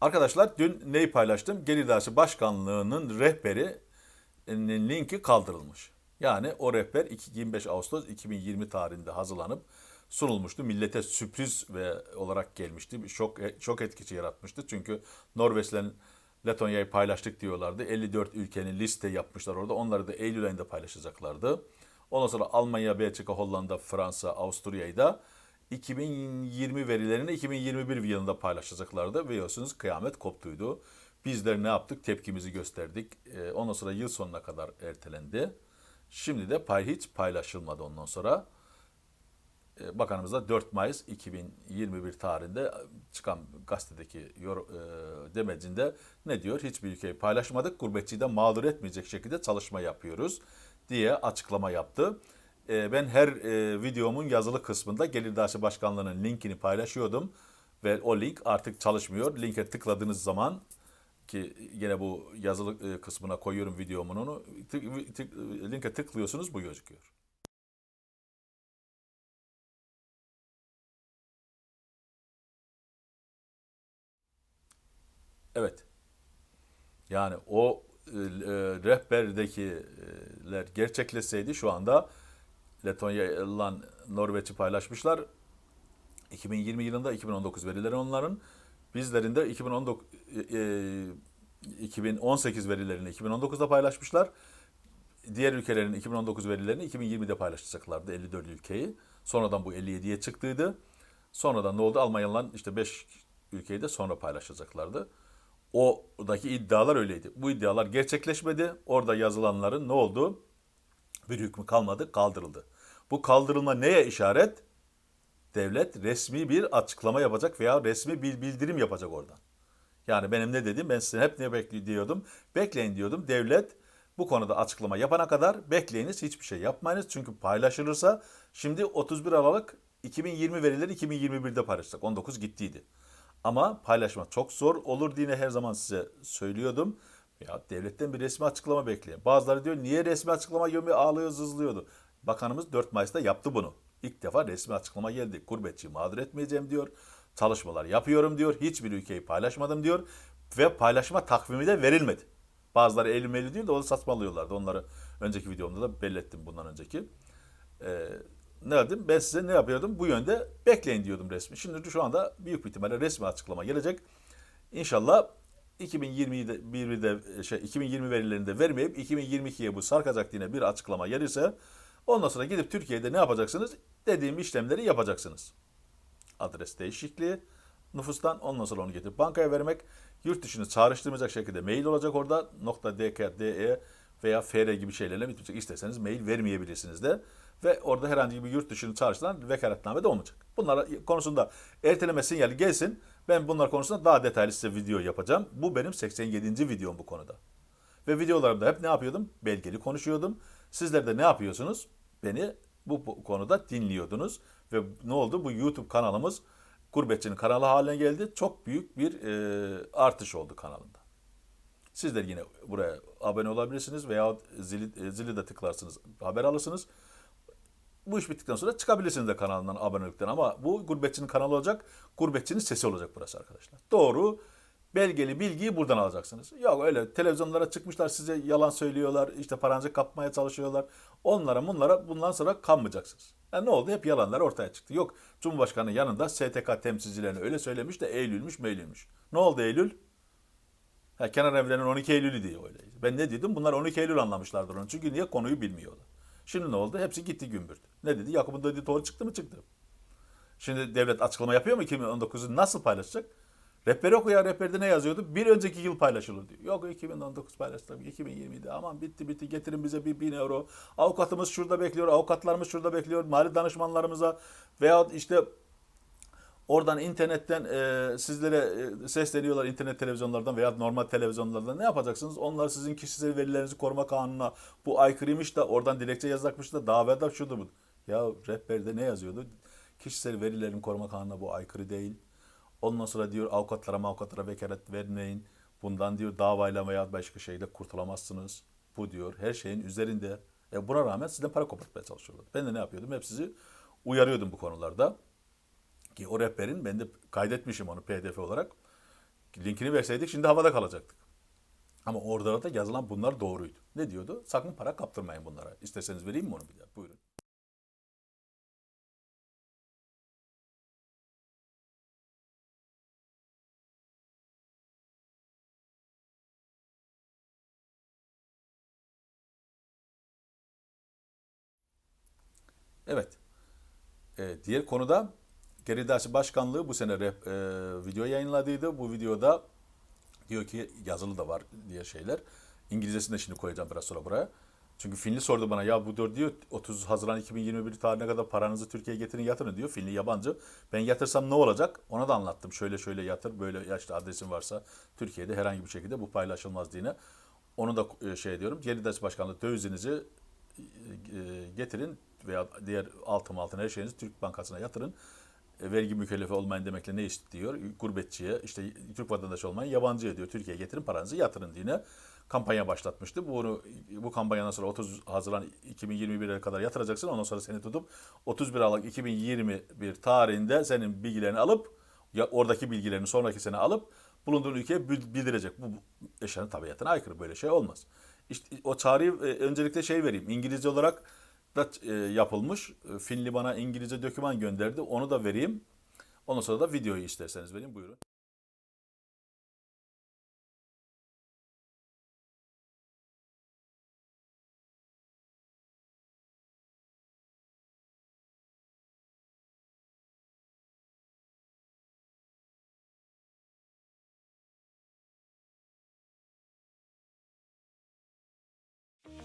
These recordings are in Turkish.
Arkadaşlar dün neyi paylaştım? Gelir Dersi Başkanlığı'nın rehberinin linki kaldırılmış. Yani o rehber 25 Ağustos 2020 tarihinde hazırlanıp sunulmuştu. Millete sürpriz ve olarak gelmişti. Bir şok şok etkisi yaratmıştı. Çünkü Norveç'le Letonya'yı paylaştık diyorlardı. 54 ülkenin liste yapmışlar orada. Onları da Eylül ayında paylaşacaklardı. Ondan sonra Almanya, Belçika, Hollanda, Fransa, Avusturya'yı da 2020 verilerini 2021 yılında paylaşacaklardı. Biliyorsunuz kıyamet koptuydu. Bizler ne yaptık? Tepkimizi gösterdik. Ee, ondan sonra yıl sonuna kadar ertelendi. Şimdi de pay hiç paylaşılmadı ondan sonra. Ee, Bakanımız da 4 Mayıs 2021 tarihinde çıkan gazetedeki yor, e, demecinde ne diyor? Hiçbir ülkeyi paylaşmadık. Gurbetçiyi de mağdur etmeyecek şekilde çalışma yapıyoruz diye açıklama yaptı. E, ben her e, videomun yazılı kısmında Gelir Daşı Başkanlığı'nın linkini paylaşıyordum. Ve o link artık çalışmıyor. Linke tıkladığınız zaman ki yine bu yazılı e, kısmına koyuyorum videomun onu. Tık, tık, linke tıklıyorsunuz bu gözüküyor. Evet. Yani o e, e, rehberdekiler gerçekleşseydi şu anda Letonya ile Norveç'i paylaşmışlar. 2020 yılında 2019 verileri onların. Bizlerin de 2019 e, 2018 verilerini 2019'da paylaşmışlar. Diğer ülkelerin 2019 verilerini 2020'de paylaşacaklardı 54 ülkeyi. Sonradan bu 57'ye çıktıydı. Sonradan ne oldu? Almanya'nın işte 5 ülkeyi de sonra paylaşacaklardı. Oradaki iddialar öyleydi. Bu iddialar gerçekleşmedi. Orada yazılanların ne oldu? Bir hükmü kalmadı, kaldırıldı. Bu kaldırılma neye işaret? Devlet resmi bir açıklama yapacak veya resmi bir bildirim yapacak oradan. Yani benim ne dedim? Ben size hep ne bekliyordum? Bekleyin diyordum. Devlet bu konuda açıklama yapana kadar bekleyiniz, hiçbir şey yapmayınız. Çünkü paylaşılırsa şimdi 31 Aralık 2020 verileri 2021'de paylaşacak. 19 gittiydi. Ama paylaşmak çok zor olur diye her zaman size söylüyordum. Ya devletten bir resmi açıklama bekleyin. Bazıları diyor niye resmi açıklama gelmiyor ağlıyor zızlıyordu. Bakanımız 4 Mayıs'ta yaptı bunu. İlk defa resmi açıklama geldi. Gurbetçi mağdur etmeyeceğim diyor. Çalışmalar yapıyorum diyor. Hiçbir ülkeyi paylaşmadım diyor. Ve paylaşma takvimi de verilmedi. Bazıları Eylül Eylül diyor da onu saçmalıyorlardı. Onları önceki videomda da belirttim bundan önceki. Ee, ne dedim? Ben size ne yapıyordum? Bu yönde bekleyin diyordum resmi. Şimdi şu anda büyük bir ihtimalle resmi açıklama gelecek. İnşallah 2021'de şey 2020 verilerini de vermeyip 2022'ye bu sarkacak diye bir açıklama gelirse ondan sonra gidip Türkiye'de ne yapacaksınız? Dediğim işlemleri yapacaksınız. Adres değişikliği nüfustan ondan sonra onu getirip bankaya vermek yurt dışını çağrıştırmayacak şekilde mail olacak orada nokta .dk, de veya fr gibi şeylerle bitmeyecek. İsterseniz mail vermeyebilirsiniz de ve orada herhangi bir yurt dışını çağrıştıran vekaletname de olmayacak. Bunlar konusunda erteleme sinyali gelsin. Ben bunlar konusunda daha detaylı size video yapacağım. Bu benim 87. videom bu konuda. Ve videolarımda hep ne yapıyordum? Belgeli konuşuyordum. Sizler de ne yapıyorsunuz? Beni bu konuda dinliyordunuz. Ve ne oldu? Bu YouTube kanalımız Gurbetçinin kanalı haline geldi. Çok büyük bir e, artış oldu kanalında. Sizler yine buraya abone olabilirsiniz veya zili, zili de tıklarsınız haber alırsınız. Bu iş bittikten sonra çıkabilirsiniz de kanalından abonelikten ama bu gurbetçinin kanalı olacak. Gurbetçinin sesi olacak burası arkadaşlar. Doğru belgeli bilgiyi buradan alacaksınız. Yok öyle televizyonlara çıkmışlar size yalan söylüyorlar. işte paranızı kapmaya çalışıyorlar. Onlara bunlara bundan sonra kanmayacaksınız. Yani ne oldu? Hep yalanlar ortaya çıktı. Yok Cumhurbaşkanı yanında STK temsilcilerine öyle söylemiş de Eylül'müş Meylül'müş. Ne oldu Eylül? Ha, kenar evlerinin 12 Eylül'ü diye öyleydi. Ben ne dedim? Bunlar 12 Eylül anlamışlardır onu. Çünkü niye konuyu bilmiyorlar. Şimdi ne oldu? Hepsi gitti gümbürdü. Ne dedi? Yakup'un dediği doğru çıktı mı? Çıktı. Şimdi devlet açıklama yapıyor mu 2019'u nasıl paylaşacak? Rehber oku ya rehberde ne yazıyordu? Bir önceki yıl paylaşılır diyor. Yok 2019 paylaştım 2020'de aman bitti bitti getirin bize bir bin euro. Avukatımız şurada bekliyor, avukatlarımız şurada bekliyor. Mali danışmanlarımıza veya işte oradan internetten e, sizlere e, sesleniyorlar internet televizyonlardan veya normal televizyonlardan ne yapacaksınız? Onlar sizin kişisel verilerinizi koruma kanununa bu aykırıymış da oradan dilekçe yazacakmış da davada şudur bu. Ya rehberde ne yazıyordu? Kişisel verilerin koruma kanununa bu aykırı değil. Ondan sonra diyor avukatlara avukatlara vekalet vermeyin. Bundan diyor davayla veya başka şeyle kurtulamazsınız. Bu diyor her şeyin üzerinde. E buna rağmen sizden para kopartmaya çalışıyorlar. Ben de ne yapıyordum? Hep sizi uyarıyordum bu konularda. Ki o rehberin ben de kaydetmişim onu pdf olarak. linkini verseydik şimdi havada kalacaktık. Ama orada da yazılan bunlar doğruydu. Ne diyordu? Sakın para kaptırmayın bunlara. İsterseniz vereyim mi onu bir daha? Buyurun. Evet. Ee, diğer konuda Geridaşı Başkanlığı bu sene rep, e, video yayınladıydı. Bu videoda diyor ki yazılı da var diye şeyler. İngilizcesini de şimdi koyacağım biraz sonra buraya. Çünkü Finli sordu bana ya bu diyor, diyor 30 Haziran 2021 tarihine kadar paranızı Türkiye'ye getirin yatırın diyor. Finli yabancı. Ben yatırsam ne olacak? Ona da anlattım. Şöyle şöyle yatır böyle ya işte adresin varsa Türkiye'de herhangi bir şekilde bu paylaşılmaz diye. Onu da e, şey diyorum. Geridaşı Başkanlığı dövizinizi e, getirin veya diğer altın altın her şeyinizi Türk Bankası'na yatırın. E, vergi mükellefi olmayın demekle ne istiyor? Gurbetçiye, işte Türk vatandaşı olmayın, yabancıya diyor. Türkiye'ye getirin paranızı yatırın diye kampanya başlatmıştı. Bunu, bu kampanyadan sonra 30 Haziran 2021'e kadar yatıracaksın. Ondan sonra seni tutup 31 Aralık 2021 tarihinde senin bilgilerini alıp ya oradaki bilgilerini sonraki sene alıp bulunduğun ülkeye bildirecek. Bu eşyanın tabiatına aykırı böyle şey olmaz. İşte o çağrıyı e, öncelikle şey vereyim. İngilizce olarak da e, yapılmış. E, Finli bana İngilizce doküman gönderdi. Onu da vereyim. Ondan sonra da videoyu isterseniz vereyim. Buyurun.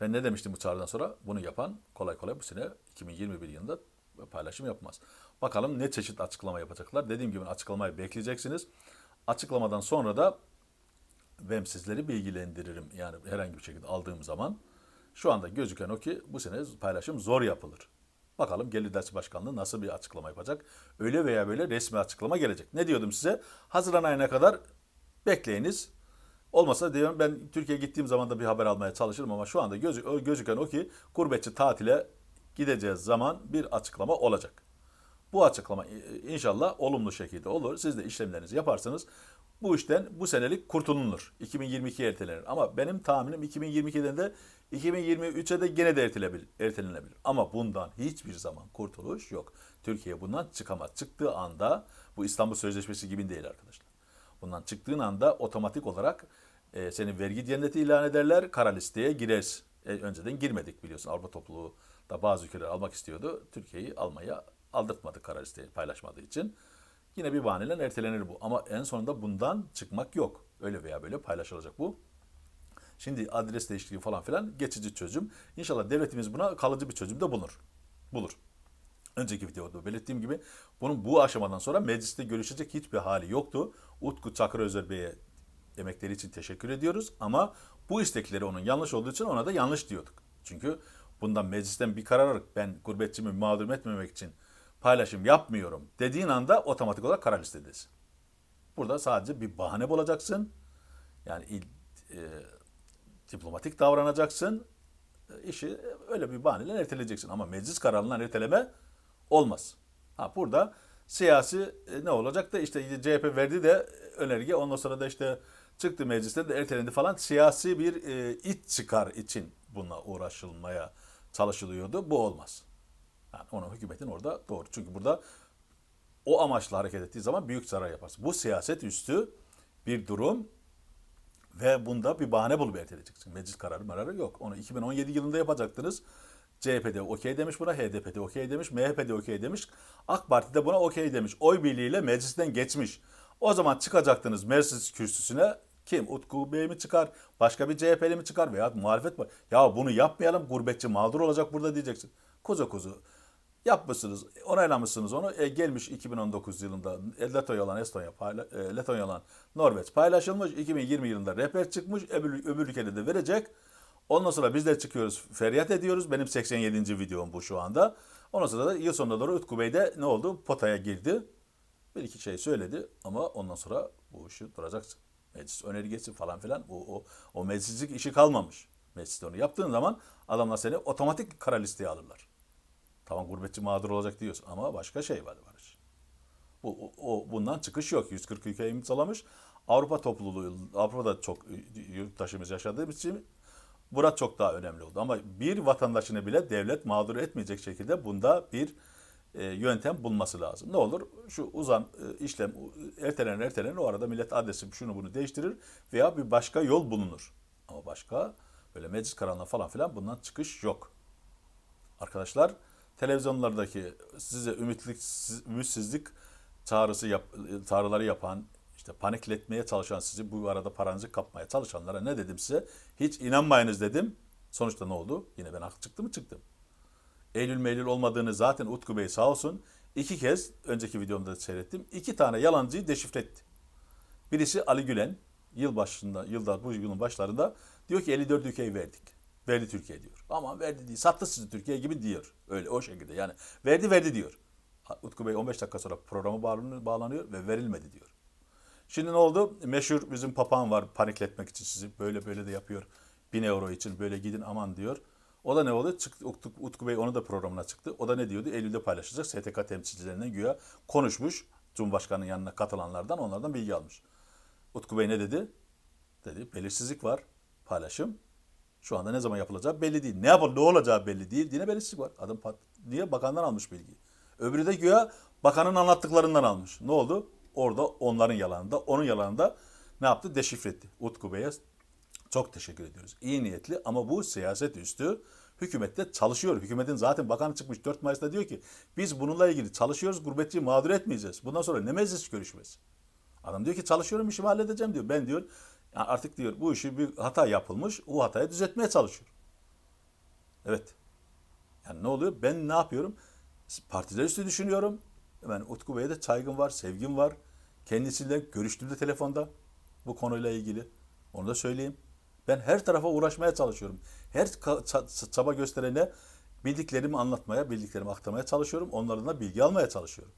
Ben ne demiştim bu çağrıdan sonra? Bunu yapan kolay kolay bu sene 2021 yılında paylaşım yapmaz. Bakalım ne çeşit açıklama yapacaklar. Dediğim gibi açıklamayı bekleyeceksiniz. Açıklamadan sonra da ben sizleri bilgilendiririm. Yani herhangi bir şekilde aldığım zaman. Şu anda gözüken o ki bu sene paylaşım zor yapılır. Bakalım Gelir Dersi Başkanlığı nasıl bir açıklama yapacak? Öyle veya böyle resmi açıklama gelecek. Ne diyordum size? Haziran ayına kadar bekleyiniz. Olmasa diyorum ben Türkiye'ye gittiğim zaman da bir haber almaya çalışırım ama şu anda gözü, gözüken o ki gurbetçi tatile gideceğiz zaman bir açıklama olacak. Bu açıklama inşallah olumlu şekilde olur. Siz de işlemlerinizi yaparsınız. Bu işten bu senelik kurtulunur. 2022'ye ertelenir. Ama benim tahminim 2022'den de 2023'e de gene de ertelenebilir. Ama bundan hiçbir zaman kurtuluş yok. Türkiye bundan çıkamaz. Çıktığı anda bu İstanbul Sözleşmesi gibi değil arkadaşlar. Bundan çıktığın anda otomatik olarak e, seni vergi cenneti ilan ederler, kara listeye girersin. E, önceden girmedik biliyorsun. Avrupa topluluğu da bazı ülkeler almak istiyordu. Türkiye'yi almaya aldırtmadı kara listeyi paylaşmadığı için. Yine bir bahaneyle ertelenir bu. Ama en sonunda bundan çıkmak yok. Öyle veya böyle paylaşılacak bu. Şimdi adres değişikliği falan filan geçici çözüm. İnşallah devletimiz buna kalıcı bir çözüm de bulur. Bulur. Önceki videoda belirttiğim gibi bunun bu aşamadan sonra mecliste görüşecek hiçbir hali yoktu. Utku Çakır Özer Bey'e emekleri için teşekkür ediyoruz ama bu istekleri onun yanlış olduğu için ona da yanlış diyorduk. Çünkü bundan meclisten bir karar alarak ben gurbetçimi mağdur etmemek için paylaşım yapmıyorum dediğin anda otomatik olarak karar listedesin. Burada sadece bir bahane bulacaksın. Yani e, diplomatik davranacaksın. E, işi öyle bir bahaneyle erteleyeceksin. Ama meclis kararından erteleme olmaz. Ha burada siyasi e, ne olacak da işte CHP verdi de önerge ondan sonra da işte çıktı meclisten de ertelendi falan siyasi bir e, iç çıkar için bununla uğraşılmaya çalışılıyordu. Bu olmaz. Yani onu hükümetin orada doğru. Çünkü burada o amaçla hareket ettiği zaman büyük zarar yaparsın. Bu siyaset üstü bir durum ve bunda bir bahane bulup erteleyeceksin. Meclis kararı kararı yok. Onu 2017 yılında yapacaktınız. CHP'de okey demiş buna, HDP'de okey demiş, MHP'de okey demiş. AK Parti de buna okey demiş. Oy birliğiyle meclisten geçmiş. O zaman çıkacaktınız meclis kürsüsüne kim? Utku Bey mi çıkar? Başka bir CHP'li mi çıkar? Veya muhalefet var. Ya bunu yapmayalım gurbetçi mağdur olacak burada diyeceksin. Kuzu kuzu Yapmışsınız, onaylamışsınız onu. E, gelmiş 2019 yılında e, Letonya olan Estonya, payla, e, Letonya olan Norveç paylaşılmış. 2020 yılında rehber çıkmış. Öbür, öbür ülkede de verecek. Ondan sonra biz de çıkıyoruz, feryat ediyoruz. Benim 87. videom bu şu anda. Ondan sonra da yıl sonuna doğru Utku Bey de ne oldu? Potaya girdi. Bir iki şey söyledi ama ondan sonra bu işi duracaksın. Meclis önergesi falan filan o, o, o meclislik işi kalmamış. Mecliste onu yaptığın zaman adamlar seni otomatik kara listeye alırlar. Tamam gurbetçi mağdur olacak diyorsun ama başka şey var Barış. Bu, o, o- bundan çıkış yok. 140 ülke imzalamış. Avrupa topluluğu, Avrupa'da çok yurttaşımız yaşadığımız için Burası çok daha önemli oldu. Ama bir vatandaşını bile devlet mağdur etmeyecek şekilde bunda bir e, yöntem bulması lazım. Ne olur şu uzan e, işlem ertelenir ertelenir o arada millet adresi şunu bunu değiştirir veya bir başka yol bulunur. Ama başka böyle meclis kararına falan filan bundan çıkış yok. Arkadaşlar televizyonlardaki size ümitlik, ümitsizlik çağrısı yap, çağrıları yapan, işte panikletmeye çalışan sizi bu arada paranızı kapmaya çalışanlara ne dedim size? Hiç inanmayınız dedim. Sonuçta ne oldu? Yine ben haklı çıktı mı? Çıktım. Eylül meylül olmadığını zaten Utku Bey sağ olsun iki kez önceki videomda seyrettim. iki tane yalancıyı deşifre etti. Birisi Ali Gülen yıl başında, yılda bu yılın başlarında diyor ki 54 ülkeyi verdik. Verdi Türkiye diyor. Ama verdi değil. Sattı sizi Türkiye gibi diyor. Öyle o şekilde yani. Verdi verdi diyor. Utku Bey 15 dakika sonra bağlanıyor, bağlanıyor ve verilmedi diyor. Şimdi ne oldu? Meşhur bizim papağan var panikletmek için sizi. Böyle böyle de yapıyor. 1000 euro için böyle gidin aman diyor. O da ne oldu? Çıktı, Utku, Bey onu da programına çıktı. O da ne diyordu? Eylül'de paylaşacak. STK temsilcilerinden güya konuşmuş. Cumhurbaşkanının yanına katılanlardan onlardan bilgi almış. Utku Bey ne dedi? Dedi belirsizlik var. Paylaşım. Şu anda ne zaman yapılacağı belli değil. Ne yapar, ne olacağı belli değil. Yine belirsizlik var. Adam pat diye bakandan almış bilgiyi. Öbürü de güya bakanın anlattıklarından almış. Ne oldu? Orada onların yalanında, onun yalanında ne yaptı? Deşifre etti. Utku Bey'e çok teşekkür ediyoruz. İyi niyetli ama bu siyaset üstü. Hükümette çalışıyor. Hükümetin zaten bakanı çıkmış 4 Mayıs'ta diyor ki biz bununla ilgili çalışıyoruz. Gurbetçiyi mağdur etmeyeceğiz. Bundan sonra ne meclis görüşmesi? Adam diyor ki çalışıyorum işimi halledeceğim diyor. Ben diyor "ya artık diyor bu işi bir hata yapılmış. O hatayı düzeltmeye çalışıyor. Evet. Yani ne oluyor? Ben ne yapıyorum? Partiler üstü düşünüyorum. Ben Utku Bey'e de saygım var, sevgim var. Kendisiyle görüştüm de telefonda bu konuyla ilgili. Onu da söyleyeyim. Ben her tarafa uğraşmaya çalışıyorum. Her çaba gösterene bildiklerimi anlatmaya, bildiklerimi aktarmaya çalışıyorum. Onlardan da bilgi almaya çalışıyorum.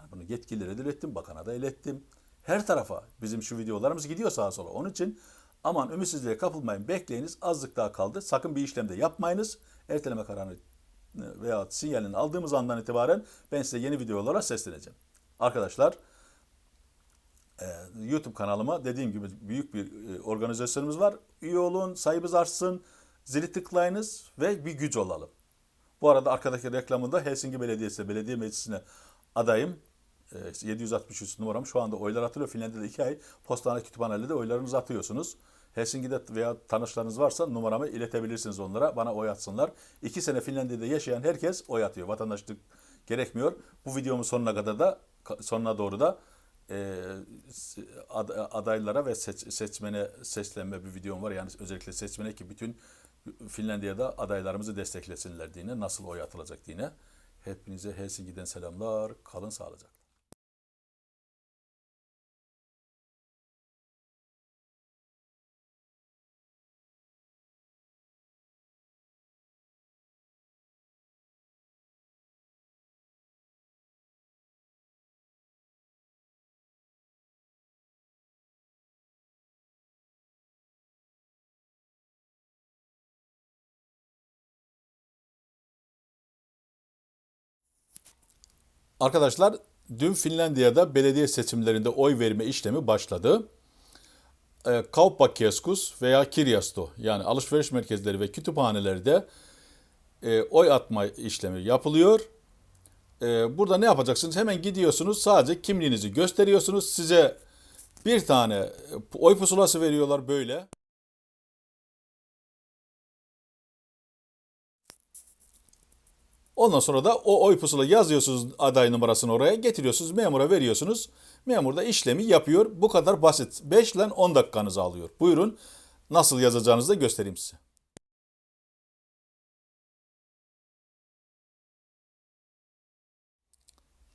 Yani bunu yetkililere de ilettim, bakana da ilettim. Her tarafa bizim şu videolarımız gidiyor sağa sola. Onun için aman ümitsizliğe kapılmayın, bekleyiniz. Azlık daha kaldı. Sakın bir işlemde yapmayınız. Erteleme kararını veya sinyalini aldığımız andan itibaren ben size yeni videolara sesleneceğim. Arkadaşlar e, YouTube kanalıma dediğim gibi büyük bir e, organizasyonumuz var. Üye olun, sayımız artsın, zili tıklayınız ve bir güç olalım. Bu arada arkadaki reklamında Helsinki Belediyesi Belediye Meclisi'ne adayım. E, 763 numaram şu anda oylar atılıyor. Finlandiya'da 2 ay postane kütüphanede oylarınızı atıyorsunuz. Helsinki'de veya tanışlarınız varsa numaramı iletebilirsiniz onlara. Bana oy atsınlar. 2 sene Finlandiya'da yaşayan herkes oy atıyor. Vatandaşlık gerekmiyor. Bu videomun sonuna kadar da sonuna doğru da e, ad- adaylara ve seç- seçmene seslenme bir videom var. Yani özellikle seçmene ki bütün Finlandiya'da adaylarımızı desteklesinler diye nasıl oy atılacak diye. Hepinize Helsinki'den selamlar. Kalın sağlıcakla. Arkadaşlar dün Finlandiya'da belediye seçimlerinde oy verme işlemi başladı. E, Kauppakeskus veya Kirjasto yani alışveriş merkezleri ve kütüphanelerde e, oy atma işlemi yapılıyor. E, burada ne yapacaksınız? Hemen gidiyorsunuz sadece kimliğinizi gösteriyorsunuz. Size bir tane e, oy pusulası veriyorlar böyle. Ondan sonra da o oy pusula yazıyorsunuz aday numarasını oraya getiriyorsunuz memura veriyorsunuz. Memur da işlemi yapıyor. Bu kadar basit. 5 ile 10 dakikanızı alıyor. Buyurun nasıl yazacağınızı da göstereyim size.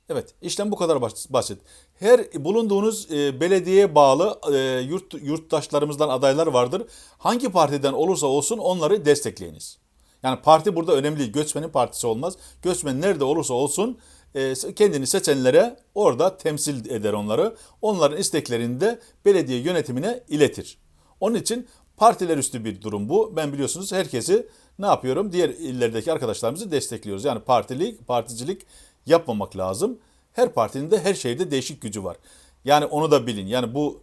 Evet, işlem bu kadar bas- basit. Her bulunduğunuz e, belediyeye bağlı e, yurt yurttaşlarımızdan adaylar vardır. Hangi partiden olursa olsun onları destekleyiniz. Yani parti burada önemli değil. Göçmenin partisi olmaz. Göçmen nerede olursa olsun e, kendini seçenlere orada temsil eder onları. Onların isteklerini de belediye yönetimine iletir. Onun için partiler üstü bir durum bu. Ben biliyorsunuz herkesi ne yapıyorum? Diğer illerdeki arkadaşlarımızı destekliyoruz. Yani partilik, particilik yapmamak lazım. Her partinin de her şehirde değişik gücü var. Yani onu da bilin. Yani bu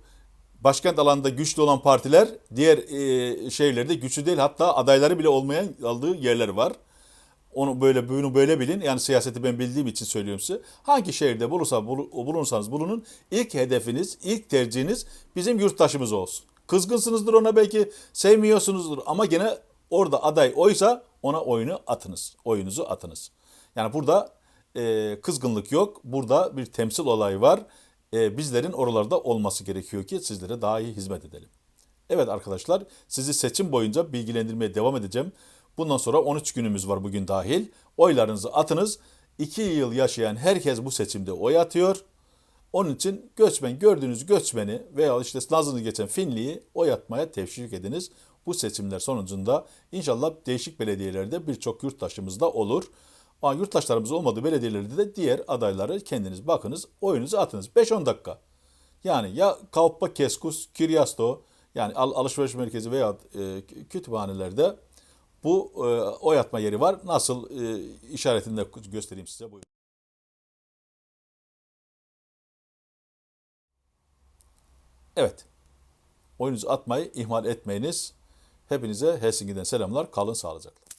başkent alanında güçlü olan partiler diğer e, şehirlerde güçlü değil. Hatta adayları bile olmayan aldığı yerler var. Onu böyle bunu böyle bilin. Yani siyaseti ben bildiğim için söylüyorum size. Hangi şehirde bulursa bulu- bulunursanız bulunun ilk hedefiniz, ilk tercihiniz bizim yurttaşımız olsun. Kızgınsınızdır ona belki sevmiyorsunuzdur ama gene orada aday oysa ona oyunu atınız. Oyunuzu atınız. Yani burada e, kızgınlık yok. Burada bir temsil olayı var. E, bizlerin oralarda olması gerekiyor ki sizlere daha iyi hizmet edelim. Evet arkadaşlar sizi seçim boyunca bilgilendirmeye devam edeceğim. Bundan sonra 13 günümüz var bugün dahil. Oylarınızı atınız. 2 yıl yaşayan herkes bu seçimde oy atıyor. Onun için göçmen gördüğünüz göçmeni veya işte nazını geçen Finli'yi oy atmaya teşvik ediniz. Bu seçimler sonucunda inşallah değişik belediyelerde birçok yurttaşımız da olur. Ama yurttaşlarımız olmadığı belediyelerde de diğer adayları kendiniz bakınız oyunuzu atınız. 5-10 dakika. Yani ya Kalpa Keskus, Kiryasto yani al- alışveriş merkezi veya e, kütüphanelerde bu e, oy atma yeri var. Nasıl e, işaretini de göstereyim size. Buyurun. Evet. Oyunuzu atmayı ihmal etmeyiniz. Hepinize Helsinki'den selamlar. Kalın sağlıcakla.